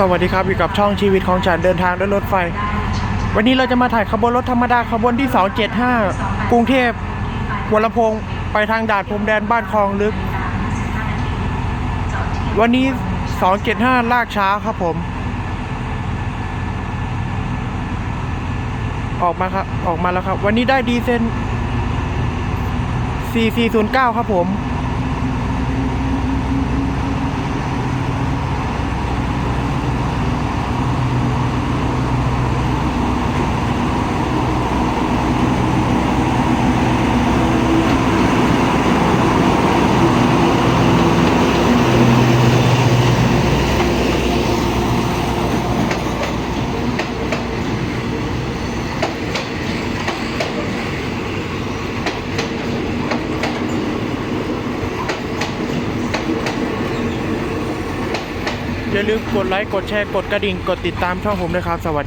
สวัสดีครับอยู่กับช่องชีวิตของฉันเดินทางด้วยรถไฟ วันนี้เราจะมาถ่ายขบวนรถธรรมดาขบวนที่ 275 กรุงเทพหัวลำโพงไปทางด่านพรมแดนบ้านคลองลึก วันนี้ 275 ลากช้าครับผม ออกมาครับออกมาแล้วครับ วันนี้ได้ดีเซน4409 ครับผม อย่าลืมกดไลค์ กดแชร์ กดกระดิ่ง กดติดตามช่องผมด้วยครับ สวัสดี